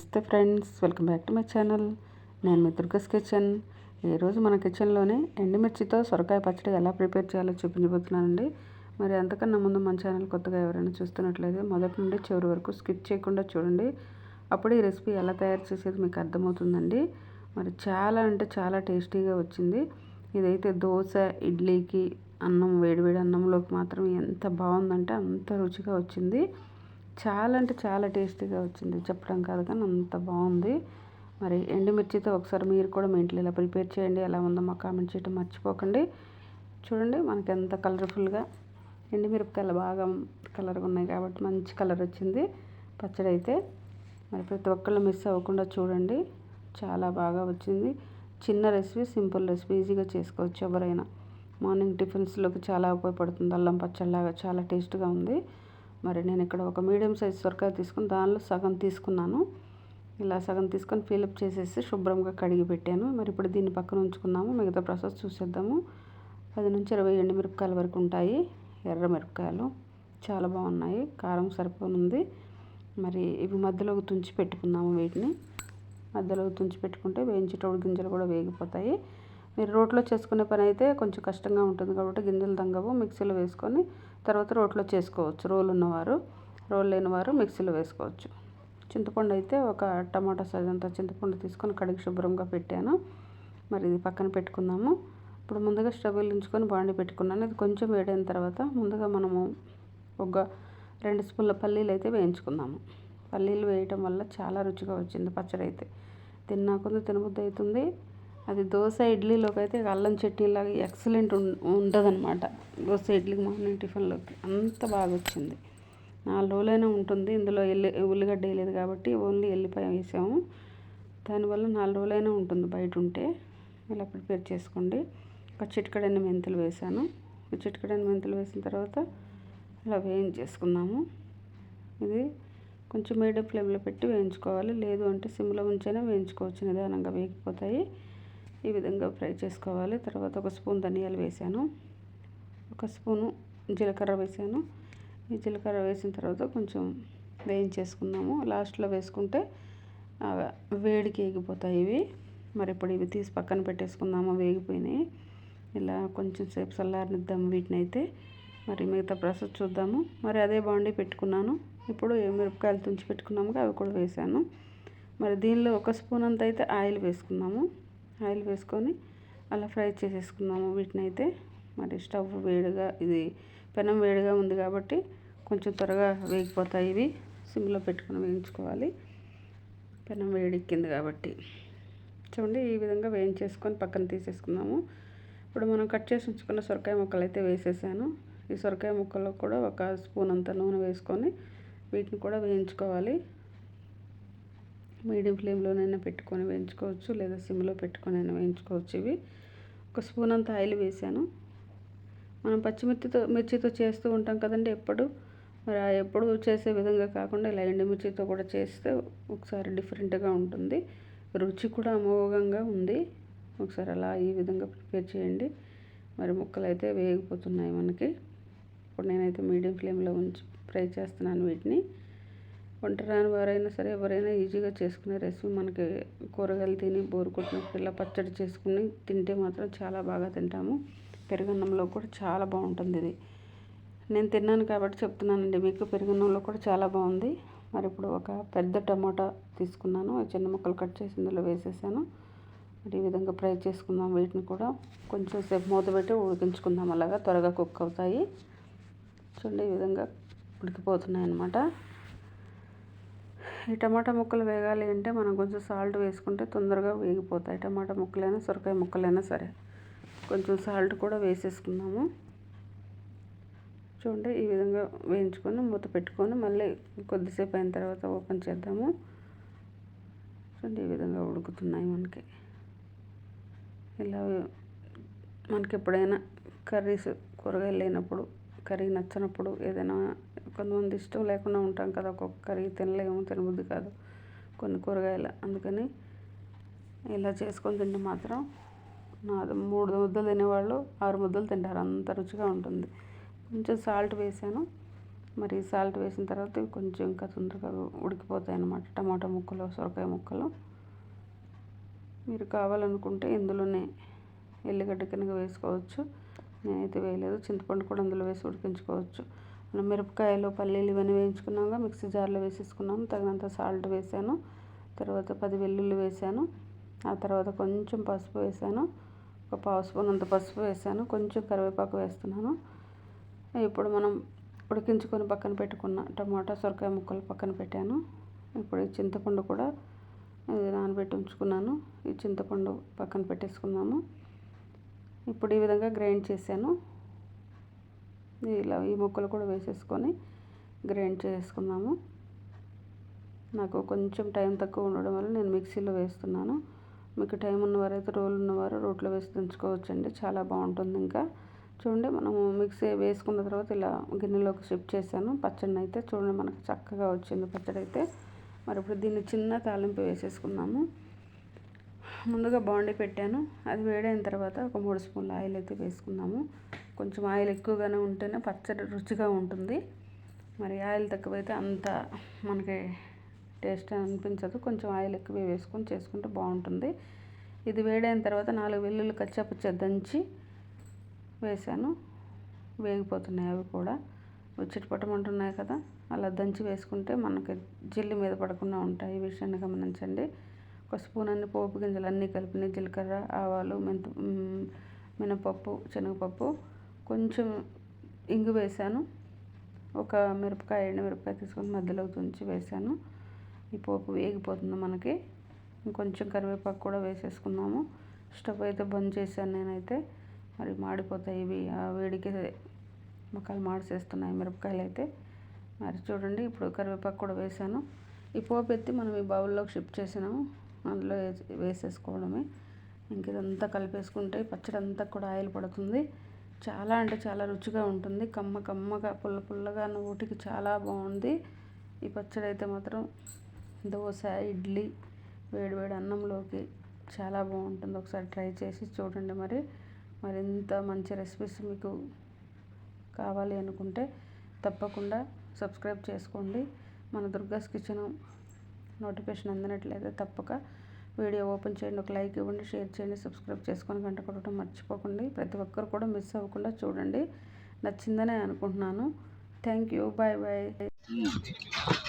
నమస్తే friends welcome back to my channel. నేను మీ దుర్గస్ కిచెన్. ఈరోజు మన కిచెన్లోనే ఎండుమిర్చితో సొరకాయ పచ్చడి ఎలా ప్రిపేర్ చేయాలో చూపించబోతున్నానండి. మరి అంతకన్నా ముందు మన ఛానల్ కొత్తగా ఎవరైనా చూస్తున్నట్లయితే మొదటి నుండి చివరి వరకు స్కిప్ చేయకుండా చూడండి. అప్పుడు ఈ రెసిపీ ఎలా తయారు చేసేది మీకు అర్థమవుతుందండి. మరి చాలా అంటే చాలా టేస్టీగా వచ్చింది. ఇదైతే దోశ ఇడ్లీకి అన్నం వేడివేడి అన్నంలోకి మాత్రం ఎంత బాగుందంటే అంత రుచిగా వచ్చింది. చాలా అంటే చాలా టేస్టీగా వచ్చింది. చెప్పడం కాదు కానీ అంత బాగుంది. మరి ఎండుమిర్చితో ఒకసారి మీరు కూడా మీ ఇంట్లో ఇలా ప్రిపేర్ చేయండి. ఎలా ఉందో మాకు కామెంట్ చేయడం మర్చిపోకండి. చూడండి మనకి ఎంత కలర్ఫుల్గా ఎండుమిరపకాయలు బాగా కలర్గా ఉన్నాయి కాబట్టి మంచి కలర్ వచ్చింది. పచ్చడి అయితే మరి ప్రతి ఒక్కళ్ళు మిస్ అవ్వకుండా చూడండి. చాలా బాగా వచ్చింది. చిన్న రెసిపీ సింపుల్ రెసిపీ ఈజీగా చేసుకోవచ్చు ఎవరైనా. మార్నింగ్ టిఫిన్స్లోకి చాలా ఉపయోగపడుతుంది అల్లం పచ్చడిలాగా. చాలా టేస్ట్గా ఉంది. మరి నేను ఇక్కడ ఒక మీడియం సైజ్ సొరకాయ తీసుకుని దానిలో సగం తీసుకున్నాను. ఇలా సగం తీసుకొని ఫిలప్ చేసేసి శుభ్రంగా కడిగి పెట్టాను. మరి ఇప్పుడు దీన్ని పక్కన ఉంచుకున్నాము మిగతా ప్రాసెస్ చూసేద్దాము. పది నుంచి ఇరవై ఎండుమిరపకాయల వరకు ఉంటాయి ఎర్ర మిరపకాయలు. చాలా బాగున్నాయి. కారం సరిపోనుంది. మరి ఇవి మధ్యలో తుంచి పెట్టుకుందాము వీటిని. మధ్యలో తుంచి పెట్టుకుంటే వేయించేటప్పుడు గింజలు కూడా వేగిపోతాయి. మీరు రోట్లో చేసుకునే పని అయితే కొంచెం కష్టంగా ఉంటుంది కాబట్టి గింజలు తంగవు మిక్సీలో వేసుకొని తర్వాత రోట్లో చేసుకోవచ్చు. రోల్ ఉన్నవారు రోల్ లేనివారు మిక్సీలో వేసుకోవచ్చు. చింతపండు అయితే ఒక టమాటా సైజ్ అంత చింతపండు తీసుకొని కడిగి శుభ్రంగా పెట్టాను. మరి ఇది పక్కన పెట్టుకుందాము. ఇప్పుడు ముందుగా స్టవ్ వెలించుకొని బాండి పెట్టుకున్నాను. ఇది కొంచెం వేడైన తర్వాత ముందుగా మనము ఒక రెండు స్పూన్ల పల్లీలు అయితే వేయించుకుందాము. పల్లీలు వేయటం వల్ల చాలా రుచిగా వచ్చింది పచ్చడి అయితే. తిన్నాకుంది తినబుద్ధి అవుతుంది. అది దోశ ఇడ్లీలోకి అయితే అల్లం చట్నీలాగా ఎక్సలెంట్ ఉండదనమాట దోశ ఇడ్లీకి మార్నింగ్ టిఫిన్లోకి అంత బాగా వచ్చింది నాలుగు రోజులైనా ఉంటుంది. ఇందులో ఎల్లి ఉల్లిగడ్డ వేయలేదు కాబట్టి ఓన్లీ ఎల్లిపాయ వేసాము. దానివల్ల నాలుగు రోజులైనా ఉంటుంది బయట ఉంటే ఇలా ప్రిపేర్ చేసుకోండి. ఒక చిట్కడైన మెంతులు వేసాను. చిటికడన్ని మెంతులు వేసిన తర్వాత ఇలా వేయించేసుకున్నాము. ఇది కొంచెం మీడియం ఫ్లేమ్లో పెట్టి వేయించుకోవాలి. లేదు అంటే సిమ్లో ఉంచైనా వేయించుకోవచ్చు. నిదానంగా వేగిపోతాయి. ఈ విధంగా ఫ్రై చేసుకోవాలి. తర్వాత ఒక స్పూన్ ధనియాలు వేసాను. ఒక స్పూను జీలకర్ర వేసాను. ఈ జీలకర్ర వేసిన తర్వాత కొంచెం వేయించేసుకున్నాము లాస్ట్లో వేసుకుంటే వేడికి ఎగిపోతాయి ఇవి. మరి ఇప్పుడు ఇవి తీసి పక్కన పెట్టేసుకుందాము. వేగిపోయినాయి. ఇలా కొంచెం సేపు చల్లారనిద్దాము వీటిని అయితే మరి మిగతా ప్రాసెస్ చూద్దాము. మరి అదే బాండీ పెట్టుకున్నాను. ఇప్పుడు మిరపకాయలు తుంచి పెట్టుకున్నాము అవి కూడా వేసాను. మరి దీనిలో ఒక స్పూన్ అంత అయితే ఆయిల్ వేసుకున్నాము ఆయిల్ వేసుకొని అలా ఫ్రై చేసేసుకున్నాము. వీటిని అయితే మరి స్టవ్ వేడిగా ఇది పెనం వేడిగా ఉంది కాబట్టి కొంచెం త్వరగా వేగిపోతాయి. ఇవి సిమ్లో పెట్టుకొని వేయించుకోవాలి. పెనం వేడెక్కింది కాబట్టి. చూడండి ఈ విధంగా వేయించేసుకొని పక్కన తీసేసుకున్నాము. ఇప్పుడు మనం కట్ చేసి ఉంచుకున్న సొరకాయ ముక్కలు అయితే వేసేసాను. ఈ సొరకాయ ముక్కల్లో కూడా ఒక స్పూన్ అంత నూనె వేసుకొని వీటిని కూడా వేయించుకోవాలి. మీడియం ఫ్లేమ్లోనైనా పెట్టుకొని వేయించుకోవచ్చు లేదా సిమ్లో పెట్టుకొని అయినా వేయించుకోవచ్చు ఇవి. ఒక స్పూన్ అంత ఆయిల్ వేసాను. మనం పచ్చిమిర్చితో మిర్చితో చేస్తూ ఉంటాం కదండి ఎప్పుడు. మరి ఎప్పుడు చేసే విధంగా కాకుండా ఇలా ఎండుమిర్చితో కూడా చేస్తే ఒకసారి డిఫరెంట్గా ఉంటుంది. రుచి కూడా అమోఘంగా ఉంది. ఒకసారి అలా ఈ విధంగా ప్రిపేర్ చేయండి. మరి ముక్కలు అయితే వేగిపోతున్నాయి మనకి. ఇప్పుడు నేనైతే మీడియం ఫ్లేమ్లో ఉంచి ఫ్రై చేస్తున్నాను వీటిని. రాని వారైనా సరే ఎవరైనా ఈజీగా చేసుకునే రెసిపీ మనకి కూరగాయలు తిని బోరు కొట్టినప్పుడు ఇలా పచ్చడి చేసుకుని తింటే మాత్రం చాలా బాగా తింటాము. పెరుగన్నంలో కూడా చాలా బాగుంటుంది ఇది. నేను తిన్నాను కాబట్టి చెప్తున్నానండి మీకు పెరుగన్నంలో కూడా చాలా బాగుంది. మరి ఇప్పుడు ఒక పెద్ద టమాటా తీసుకున్నాను చిన్న ముక్కలు కట్ చేసి ఇందులో వేసేసాను. మరి ఈ విధంగా ఫ్రై చేసుకుందాం వీటిని కూడా. కొంచెం సేపు మూత పెట్టి ఉడికించుకుందాం అలాగా త్వరగా కుక్ అవుతాయి. చూడండి ఈ విధంగా ఉడికిపోతున్నాయి అన్నమాట ఈ టమాటా ముక్కలు వేగాలి అంటే మనం కొంచెం సాల్ట్ వేసుకుంటే తొందరగా వేగిపోతాయి. టమాటా ముక్కలైనా సొరకాయ ముక్కలైనా సరే. కొంచెం సాల్ట్ కూడా వేసేసుకున్నాము చూడండి ఈ విధంగా వేయించుకొని మూత పెట్టుకొని మళ్ళీ కొద్దిసేపు అయిన తర్వాత ఓపెన్ చేద్దాము. చూడండి ఈ విధంగా ఉడుకుతున్నాయి మనకి. ఇలా మనకి ఎప్పుడైనా కర్రీస్ కూరగాయలు లేనప్పుడు కర్రీ నచ్చినప్పుడు ఏదైనా కొంతమంది ఇష్టం లేకుండా ఉంటాం కదా ఒక్కొక్క కర్రీ తినలేము తినబుద్ధి కాదు కొన్ని కూరగాయలు. అందుకని ఇలా చేసుకొని తింటే మాత్రం నాది మూడు ముద్దలు తినేవాళ్ళు ఆరు ముద్దలు తింటారు. అంత రుచిగా ఉంటుంది. కొంచెం సాల్ట్ వేసాను. మరి సాల్ట్ వేసిన తర్వాత ఇవి కొంచెం ఇంకా తొందరగా ఉడికిపోతాయి అన్నమాట. టమాటా ముక్కలు సొరకాయ ముక్కలు. మీరు కావాలనుకుంటే ఇందులోనే ఎల్లిగడ్డ కనుక వేసుకోవచ్చు. నేనైతే వేయలేదు. చింతపండు కూడా అందులో వేసి ఉడికించుకోవచ్చు. మనం మిరపకాయలు పల్లీలు ఇవన్నీ వేయించుకున్నాక మిక్సీ జార్లో వేసేసుకున్నాను తగినంత సాల్ట్ వేసాను. తర్వాత పది వెల్లుల్లి వేసాను. ఆ తర్వాత కొంచెం పసుపు వేసాను. ఒక పావు స్పూన్ అంత పసుపు వేసాను. కొంచెం కరివేపాకు వేస్తున్నాను. ఇప్పుడు మనం ఉడికించుకొని పక్కన పెట్టుకున్న టమాటా సొరకాయ ముక్కలు పక్కన పెట్టాను. ఇప్పుడు ఈ చింతపండు కూడా నానబెట్టి ఉంచుకున్నాను. ఈ చింతపండు పక్కన పెట్టేసుకున్నాము ఇప్పుడు ఈ విధంగా గ్రైండ్ చేశాను. ఇలా ఈ ముక్కలు కూడా వేసేసుకొని గ్రైండ్ చేసుకున్నాము. నాకు కొంచెం టైం తక్కువ ఉండడం వల్ల నేను మిక్సీలో వేస్తున్నాను. మీకు టైం ఉన్నవారైతే రోలు ఉన్నవారు రోట్లో వేసి దంచుకోవచ్చండి. చాలా బాగుంటుంది ఇంకా. చూడండి మనము మిక్సీ వేసుకున్న తర్వాత ఇలా గిన్నెలోకి షిఫ్ట్ చేశాను. పచ్చడిని అయితే చూడండి మనకు చక్కగా వచ్చింది పచ్చడి అయితే. మరి ఇప్పుడు దీన్ని చిన్న తాలింపు వేసేసుకున్నాము ముందుగా బాండీ పెట్టాను. అది వేడైన తర్వాత ఒక మూడు స్పూన్ల ఆయిల్ అయితే వేసుకున్నాము కొంచెం ఆయిల్ ఎక్కువగానే ఉంటేనే పచ్చడి రుచిగా ఉంటుంది. మరి ఆయిల్ తక్కువైతే అంత మనకి టేస్ట్ అనిపించదు. కొంచెం ఆయిల్ ఎక్కువ వేసుకొని చేసుకుంటే బాగుంటుంది. ఇది వేడైన తర్వాత నాలుగు వెల్లుల్లి కచ్చాపచ్చ దంచి వేసాను వేగిపోతున్నాయి అవి కూడా. చిటపటమంటున్నాయి కదా. అలా దంచి వేసుకుంటే మనకి జిల్లి మీద పడకుండా ఉంటాయి. ఈ విషయాన్ని గమనించండి ఒక స్పూన్ అన్ని పోపు గింజలు అన్నీ కలిపిన జీలకర్ర ఆవాలు మెంత మినపప్పు శనగపప్పు కొంచెం ఇంగు వేసాను. ఒక మిరపకాయ ఎండు మిరపకాయ తీసుకొని మధ్యలో తుంచి వేసాను. ఈ పోపు వేగిపోతుంది మనకి. ఇంకొంచెం కరివేపాకు కూడా వేసేసుకున్నాము. స్టవ్ అయితే బంద్ చేశాను నేనైతే. మరి మాడిపోతాయి ఇవి. ఆ వేడికి మొక్కలు మాడిసేస్తున్నాయి మిరపకాయలు అయితే. మరి చూడండి ఇప్పుడు కరివేపాకు కూడా వేసాను. ఈ పోపు ఎత్తి మనం ఈ బౌల్లోకి షిఫ్ట్ చేసినాము. అందులో వేసేసుకోవడమే. ఇంక ఇదంతా కలిపేసుకుంటే పచ్చడి అంతా కూడా ఆయిల్ పడుతుంది. చాలా అంటే చాలా రుచిగా ఉంటుంది. కమ్మ కమ్మగా పుల్ల పుల్లగా నోటికి చాలా బాగుంది. ఈ పచ్చడి అయితే మాత్రం దోశ ఇడ్లీ వేడివేడి అన్నంలోకి చాలా బాగుంటుంది. ఒకసారి ట్రై చేసి చూడండి మరి. మరింత మంచి రెసిపీస్ మీకు కావాలి అనుకుంటే తప్పకుండా సబ్స్క్రైబ్ చేసుకోండి. మన దుర్గాస్ కిచెన్ నోటిఫికేషన్ అందినట్లయితే తప్పక వీడియో ఓపెన్ చేయండి ఒక లైక్ ఇవ్వండి షేర్ చేయండి సబ్స్క్రైబ్ చేసుకొని గంట కొట్టడం మర్చిపోకండి. ప్రతి ఒక్కరు కూడా మిస్ అవ్వకుండా చూడండి. నచ్చిందనే అనుకుంటున్నాను. Thank you. Bye bye.